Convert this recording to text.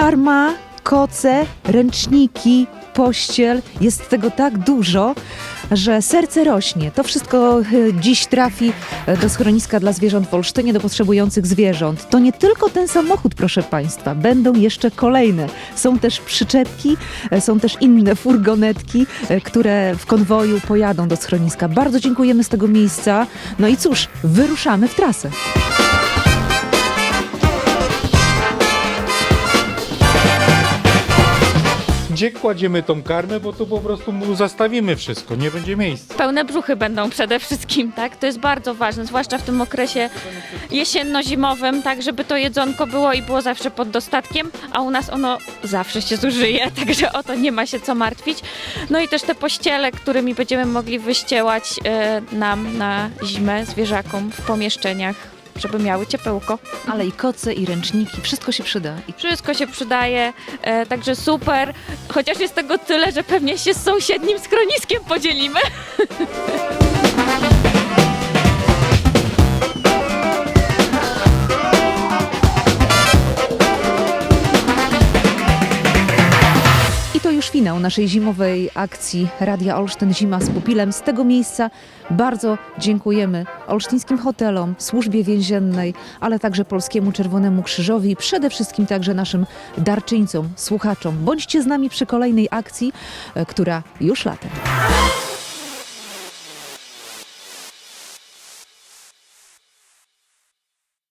Karma, koce, ręczniki, pościel. Jest tego tak dużo, że serce rośnie. To wszystko e, dziś trafi e, do schroniska dla zwierząt w Olsztynie, do potrzebujących zwierząt. To nie tylko ten samochód, proszę Państwa, będą jeszcze kolejne. Są też przyczepki, e, są też inne furgonetki, które w konwoju pojadą do schroniska. Bardzo dziękujemy z tego miejsca. No i cóż, wyruszamy w trasę. Gdzie kładziemy tą karmę, bo tu po prostu zastawimy wszystko, nie będzie miejsca. Pełne brzuchy będą przede wszystkim, tak? To jest bardzo ważne, zwłaszcza w tym okresie jesienno-zimowym, tak, żeby to jedzonko było i było zawsze pod dostatkiem, a u nas ono zawsze się zużyje, także o to nie ma się co martwić. No i też te pościele, którymi będziemy mogli wyściełać e, nam na zimę zwierzakom w pomieszczeniach, żeby miały ciepełko. Ale i koce, i ręczniki, wszystko się przyda. I Wszystko się przydaje, e, także super. Chociaż jest tego tyle, że pewnie się z sąsiednim schroniskiem podzielimy. już finał naszej zimowej akcji Radia Olsztyn Zima z Pupilem. Z tego miejsca bardzo dziękujemy olsztyńskim hotelom, służbie więziennej, ale także Polskiemu Czerwonemu Krzyżowi przede wszystkim także naszym darczyńcom, słuchaczom. Bądźcie z nami przy kolejnej akcji, e, która już latem.